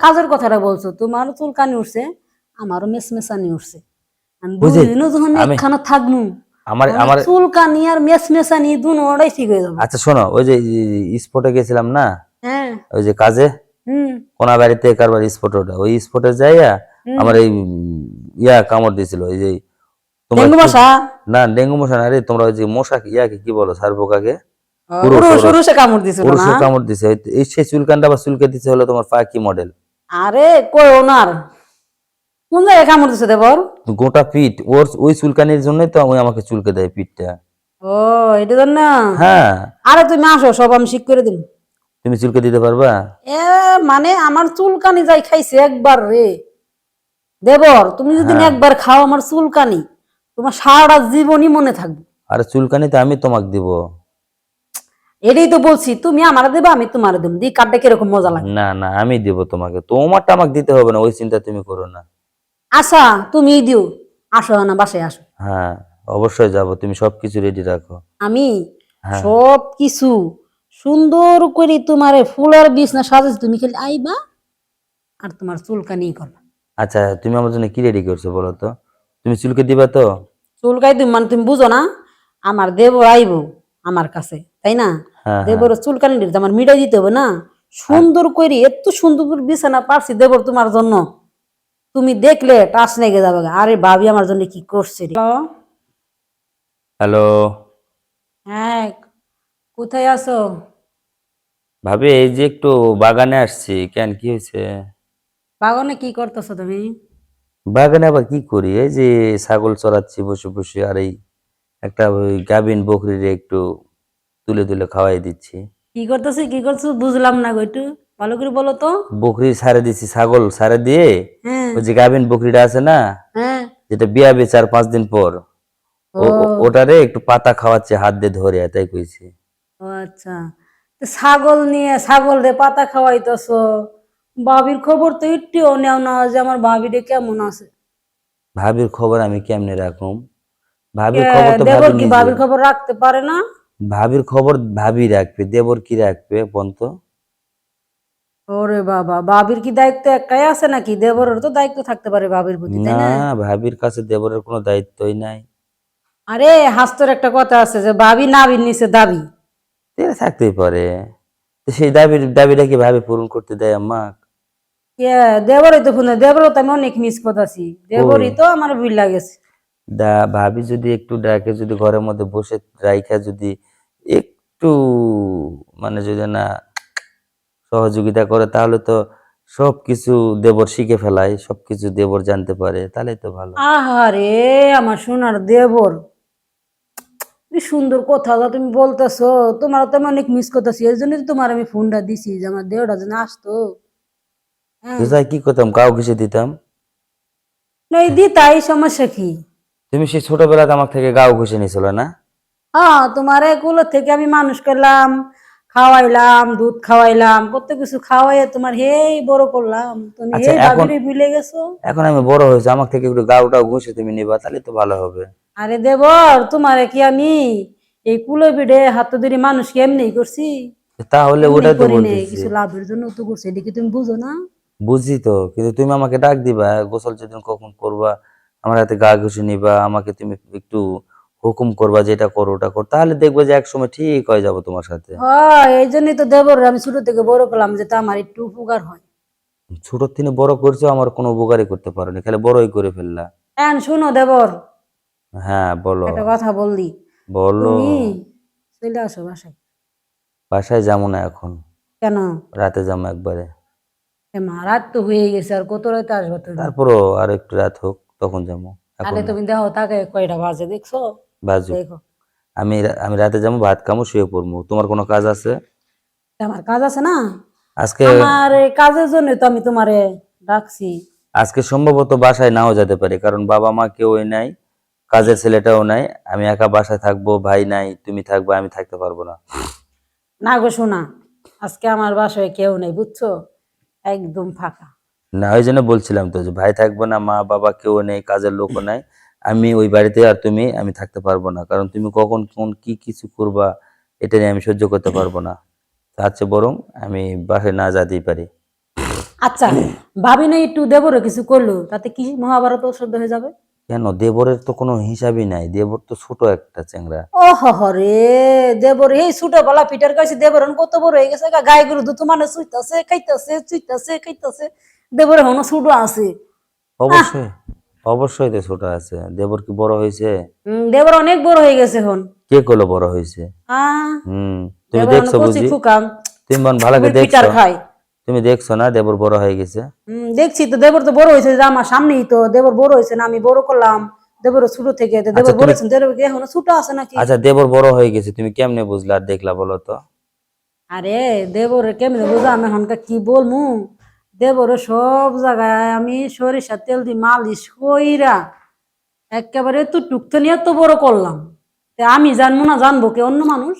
কাজের কথাটা বলছো তোমার চুলকানি উঠছে আমারও মেসমেসানি উঠছে। দুদিনও যখন একখানা থাকব আমার আমার চুলকানি আর মেসমেসানি দুটোটাই ঠিক হয়ে যাবে। আচ্ছা শোনো ওই যে স্পটে গেছিলাম না? হ্যাঁ। ওই যে কাজে? হুম। কোনা বাড়িতে কারবার স্পট ওটা। ওই স্পটে যাইয়া আমার এই ইয়া কামড় দিছিল এই যে ডেঙ্গু মশা? না ডেঙ্গু মশা না রে তোমরা ওই যে মশা ইয়াকে কি বলো সারপোকাকে পুরুষ। পুরুষে কামড় পুরুষের কামড় দিছে। এই- সেই চুলকানটা বা চুলকে দিতে হলো তোমার কি মডেল আরে কই ওনার? কোন জায়গায় কামড় দিছে দেবর? গোটা পিঠ ওর ওই চুলকানির জন্যই তো আমাকে চুলকে দেয় পিঠটা। ও এটা জন্য? হ্যাঁ। আরে তুমি আসো সব আমি ঠিক করে দিন তুমি চুলকে দিতে পারবা? এ মানে আমার চুলকানি যাই খাইছে একবার রে। দেবর তুমি যদি হ্যাঁ। একবার খাও আমার চুলকানি তোমার সারা জীবনই মনে থাকবে। আর চুলকানি তো আমি তোমাকে দিব। এটাই তো বলছি তুমি আমার দেবে আমি তোমার দেবো। দি কাটটা কীরকম মজা লাগে? না না আমি দিব তোমাকে। তোমারটা আমাকে দিতে হবে না ওই চিন্তা তুমি করো না। আচ্ছা তুমি দিও। আসো না বাসায় আসো। হ্যাঁ অবশ্যই যাব। তুমি সবকিছু রেডি রাখো। আমি? হ্যাঁ। সব কিছু সুন্দর করে তোমার ফুলের বিছনা সাজাইছি তুমি খালি আইবা আর তোমার চুলকানি করবা। আচ্ছা তুমি আমার জন্য কি রেডি করছ বলো তো? তুমি চুলকে দিবা তো? চুলকাই তুমি মানে তুমি বুঝো না? আমার দেবর আইবো আমার কাছে। তাই না? হ্যাঁ হ্যাঁ। দেবর চুলকানি দিতে আমার মিটাই দিতে হবে না? সুন্দর করে এত সুন্দর করে বিছানা পারছি দেবর তোমার জন্য। তুমি দেখলে টাচ লেগে যাবে আরে ভাবি আমার জন্য কি করছে হ্যালো? হ্যালো? হ্যাঁ কোথায় আছো? ভাবি এই যে একটু বাগানে আসছি। কেন কি হয়েছে? বাগানে কি করতেছো তুমি? বাগানে আবার কি করি? এই যে ছাগল চড়াচ্ছি বসে বসে আর এই একটা ওই গাভিন বকরিরে একটু তুলে তুলে খাওয়াই দিচ্ছি। কি করতেছি কি করছ বুঝলাম না গো একটু। ভালো করে বলো তো। বকরি সারে দিচ্ছি ছাগল সারে দিয়ে। হ্যাঁ। ওই যে গাভিন বকরিটা আছে না হ্যাঁ। যেটা বিয়াবে চার পাঁচ দিন পর। ওটারে একটু পাতা খাওয়াচ্ছে হাত দিয়ে ধরে তাই কইছি। ও আচ্ছা। ছাগল নিয়ে ছাগল রে পাতা খাওয়াইতেছ। বাবির খবর তো একটুও নেও না যে আমার বাবিরে কেমন আছে। ভাবির খবর আমি কেমনে রাখুম? ভাবির খবর তো দেবর ভাবি বাবির খবর রাখতে পারে না। ভাবির খবর ভাবি রাখবে দেবর কি রাখবে বন্ত ওরে বাবা বাবির কি দায়িত্ব একটাই আছে নাকি? দেবরের তো দায়িত্ব থাকতে পারে বাবির প্রতি তাই না? না ভাবির কাছে দেবরের কোনো দায়িত্বই নাই। আরে হাস্তর একটা কথা আছে যে বাবি নাবির নিচে দাবি। এটা থাকতেই পারে। সেই দাবির দাবিটা কি ভাবি পূরণ করতে দেয় আম্মা? কে? দেবরই তো ফোনে দেবরও তো আমি অনেক মিস আছি দেবরই তো আমার ভুল লাগেছে। দা ভাবি যদি একটু ডাকে যদি ঘরের মধ্যে বসে রাইখা যদি একটু মানে যদি না সহযোগিতা করে তাহলে তো সবকিছু দেবর শিখে ফেলায় সবকিছু দেবর জানতে পারে তাহলেই তো ভালো। আহারে আমার সোনার দেবর। সুন্দর কথা যা তুমি বলতেছো তোমার তো আমি অনেক মিস করতেছি এর জন্য তোমার আমি ফোনটা দিছি যে আমার দেহটা যেন আসতো। হ্যাঁ। কি করতাম? কাউ ঘুষে দিতাম? নাই দি তাই সমস্যা কি? তুমি সেই ছোটবেলাতে আমার থেকে গাও ঘুষে নিয়েছিল না? হ্যাঁ তোমার এগুলো থেকে আমি মানুষ করলাম খাওয়াইলাম দুধ খাওয়াইলাম কত কিছু খাওয়াইয়ে তোমার হেই বড় করলাম। তুমি আচ্ছা, এই এখন- ভুলে গেছো? এখন আমি বড় হয়েছে আমার থেকে একটু গাউটাও ঘুষে তুমি নিবা তাহলে তো ভালো হবে। আরে দেবর তোমারে কি আমি এই কুলো পিঠে হাত ধরে মানুষ কি এমনি করছি? তাহলে ওটাই তো বলতেছি। কিছু লাভের জন্য তো করছি এটা কি তুমি বুঝো না? বুঝি তো কিন্তু তুমি আমাকে ডাক দিবা গোসল যেদিন কখন করবা আমার হাতে গা ঘুষে নিবা আমাকে তুমি একটু হুকুম করবা যেটা করো ওটা কর। তাহলে দেখবে যে এক সময় ঠিক হয়ে যাব তোমার সাথে। হয় এই জন্যই তো দেবর আমি ছোট থেকে বড় করলাম যেটা আমার একটু উপকার হয়। ছোট থেকে বড় করছ আমার কোনো উপকারই করতে পারোনি খালি বড়ই করে ফেললা। এখন শুনো দেবর। হ্যাঁ বলো। একটা কথা বললি। বলো। চলে আসো বাসায়। বাসায় যাব না এখন। কেন? রাতে যাব একবারে। এ মা রাত তো হয়ে গেছে আর কত রাতে আসব তারপরও আর একটু রাত হোক। তখন যাব। আরে তুমি দেখো তাকে কয়টা বাজে দেখছ? বাজু। দেখো। আমি আমি রাতে যাব ভাত খামো শুয়ে পড়ব তোমার কোনো কাজ আছে? আমার কাজ আছে না? আজকে আমার কাজের জন্য তো আমি তোমারে ডাকছি। আজকে সম্ভবত বাসায় নাও যেতে পারে কারণ বাবা মা কেউই নাই কাজের ছেলেটাও নাই। আমি একা বাসায় থাকব ভাই নাই তুমি থাকবে আমি থাকতে পারব না। না গো শোনা আজকে আমার বাসায় কেউ নেই বুঝছ? একদম ফাঁকা। না ওই জন্য বলছিলাম তো যে ভাই থাকব না মা বাবা কেউ নেই কাজের লোকও নাই। আমি ওই বাড়িতে আর তুমি আমি থাকতে পারব না। কারণ তুমি কখন কোন কি কিছু করবা এটা নিয়ে আমি সহ্য করতে পারব না। তার চেয়ে বরং আমি বাসায় না যেতেই পারি। আচ্ছা ভাবি না একটু দেবরে কিছু করল? তাতে কি মহাভারত অশুদ্ধ হয়ে যাবে? কেন? দেবরের তো কোনো হিসাবই নাই। দেবর তো ছোট একটা চেংরা ও রে দেবর এই ছোট বলা পিটার কাছে দেবর কত বড় হয়ে গেছে গায়ে গরু দুটো মানে চুইতাছে খাইতাছে চুইতাছে খাইতাছে। দেবর এখনও ছোট আছে। অবশ্যই অবশ্যই তো ছোট আছে। দেবর কি বড় হয়েছে? দেবর অনেক বড় হয়ে গেছে এখন। কে করল বড় হয়েছে? হুম তুমি দেখছ বুঝি? তুমি মন ভালোকে দেখছ। পিটার খায় তুমি দেখছ না দেবর বড় হয়ে গেছে? হুম, দেখছি তো দেবর তো বড় হয়েছে যে আমার সামনেই তো। দেবর বড় হয়েছে না আমি বড় করলাম। দেবর ছোট থেকে দেবর আচ্ছা, তুমি- দেবর কি এখনও ছোট আছে নাকি? আচ্ছা দেবর বড় হয়ে গেছে তুমি কেমনে বুঝলা আর দেখলা বলো তো? আরে দেবরে কেমনে বুঝলাম এখনকার কি বলমু? দেবরে সব জায়গায় আমি সরিষার তেল দিয়ে মালিশ কইরা একেবারে তো টুকতে নিয়ে তো বড় করলাম। তা আমি জানব না জানব কে অন্য মানুষ?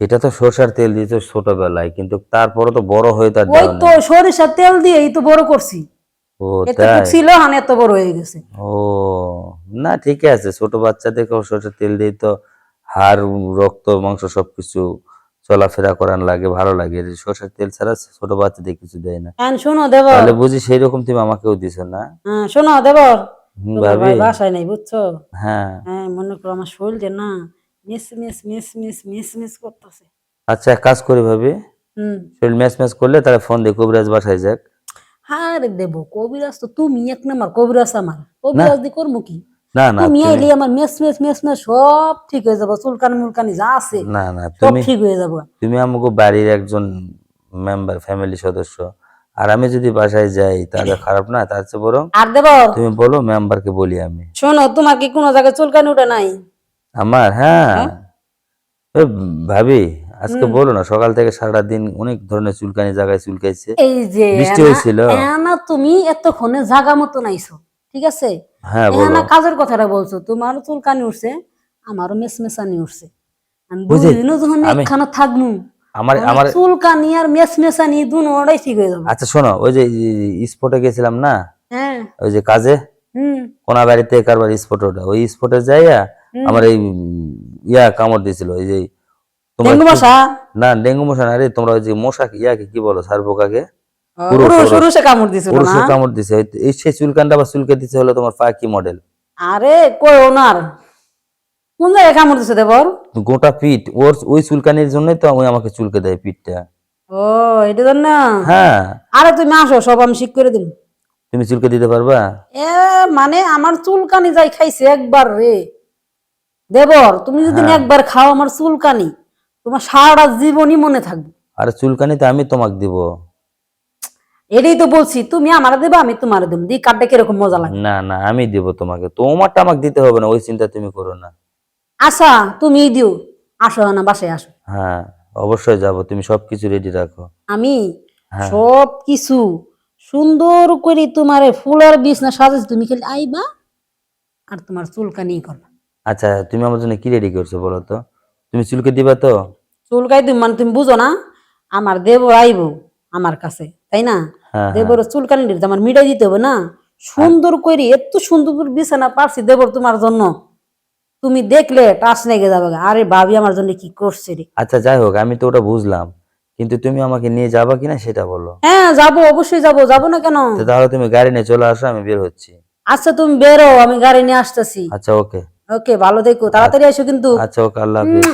সেটা তো সরষার তেল দিত ছোটবেলায় কিন্তু তারপরে তো বড় হয়ে তার ওই তো সরিষার তেল দিয়েই তো বড় করছি। ও এত তাই? ছিল হান এত বড় হয়ে গেছে। ও না ঠিক আছে ছোট বাচ্চাদেরকেও সরষের তেল দিয়ে তো হাড় রক্ত মাংস সবকিছু চলাফেরা করার লাগে ভালো লাগে। সরষের তেল ছাড়া ছোট বাচ্চাদের কিছু দেয় না। হ্যাঁ শোনো দেবর। তাহলে বুঝি সেই রকম তুমি আমাকেও দিছো না? হ্যাঁ শোনো তোমার ভাবি। বাসায় নাই বুঝছ? হ্যাঁ। হ্যাঁ মনে করো আমার শরীরটা না miss miss miss miss miss miss করতেছে। আচ্ছা এক কাজ করি ভাবি। হুম। শরীর ম্যাচ ম্যাচ করলে তাহলে ফোন দিয়ে কবিরাজ বাসায় যাক। আরে দেব কবিরাজ তো তুমি এক নাম্বার কবিরাজ আমার। কবিরাজ দি করব কি? না না তুমি তুমি আইলে আমার মেস মেস মেস মেস সব ঠিক হয়ে যাব চুলকানি মুলকানি যা আছে না না তুমি ঠিক হয়ে যাব। তুমি আমাকে বাড়ির একজন মেম্বার ফ্যামিলি সদস্য আর আমি যদি বাসায় যাই তাহলে খারাপ না তার চেয়ে বরং আর দেব? তুমি বলো মেম্বারকে বলি আমি। শোনো তোমার কি কোনো জায়গায় চুলকানি উঠে নাই? আমার? হ্যাঁ। ভাবি আজকে বলো না সকাল থেকে সারা দিন অনেক ধরনের চুলকানি জায়গায় চুলকাইছে। এই যে বৃষ্টি হয়েছিল? এনা তুমি এতক্ষণে জাগা মতো নাইছো ঠিক আছে? হ্যাঁ এনা কাজের কথাটা বলছো তোমারও চুলকানি উঠছে আমারও মেস মেসানি উঠছে। আমি যখন একখানা আমার আমার আমার চুলকানি আর ঠিক হয়ে যাবে। আচ্ছা শোনো ওই যে স্পটে গেছিলাম না? হ্যাঁ। ওই যে কাজে? হুম। কোনা বাড়িতে কারবার স্পট ওটা। ওই স্পটে যাইয়া আমার এই ইয়া কামড় যে ডেঙ্গু মশা? না ডেঙ্গু মশা না রে তোমরা ওই যে মশা ইয়াকে কি বলো সার পোকাকে পুরুষ, কামড় দিছিল না পুরুষের কামড় দিছে। এই সেই চুলকানটা আবার চুলকে দিছে হলো তোমার পাখি মডেল আরে কই ওনার? কোন জায়গায় কামড় দিছে দেবর? গোটা পিঠ। ওর ওই চুলকানির জন্যই তো ওই আমাকে চুলকে দেয় পিঠটা। ও এটা জন্য? হ্যাঁ। আরে তুমি আসো সব আমি ঠিক করে দিন তুমি চুলকে দিতে পারবা? এ মানে আমার চুলকানি যাই খাইছে একবার রে। দেবর তুমি যদি হ্যাঁ। একবার খাও আমার চুলকানি তোমার সারা জীবনই মনে থাকবে। আর চুলকানি তো আমি তোমাকে দিব। এটাই তো বলছি তুমি আমার দেবে আমি তোমার দেবো। দি কাটটা কীরকম মজা লাগে? না না আমি দিব তোমাকে। তোমারটা আমাকে দিতে হবে না ওই চিন্তা তুমি করো না। আশা তুমি দিও। আসো না বাসায় আসো। হ্যাঁ অবশ্যই যাব। তুমি সবকিছু রেডি রাখো। আমি? হ্যাঁ। সব কিছু সুন্দর করে তোমার ফুলের বিছনা সাজাচ্ছি তুমি খালি আইবা আর তোমার চুলকানি করবা। আচ্ছা তুমি আমার জন্য কি রেডি করছ বলো তো? তুমি চুলকে দিবা তো? চুলকাই তুমি মানে তুমি বুঝো না? আমার দেবর আইবো আমার কাছে। তাই না? হ্যাঁ দেবর চুলকানি দিতে আমার মিটাই দিতে হবে না? সুন্দর করে এত সুন্দর করে বিছানা পারছি দেবর তোমার জন্য। তুমি দেখলে টাচ লেগে যাবে আরে ভাবি আমার জন্য কি করছে রে? আচ্ছা যাই হোক আমি তো ওটা বুঝলাম। কিন্তু তুমি আমাকে নিয়ে যাবা কিনা সেটা বলো। হ্যাঁ যাব অবশ্যই যাব। যাব না কেন? তাহলে তুমি গাড়ি নিয়ে চলে আসো আমি বের হচ্ছি। আচ্ছা তুমি বেরো আমি গাড়ি নিয়ে আসতেছি। আচ্ছা ওকে। ওকে ভালো দেখো তাড়াতাড়ি এসো কিন্তু। আচ্ছা ওকে আল্লাহ হাফিজ।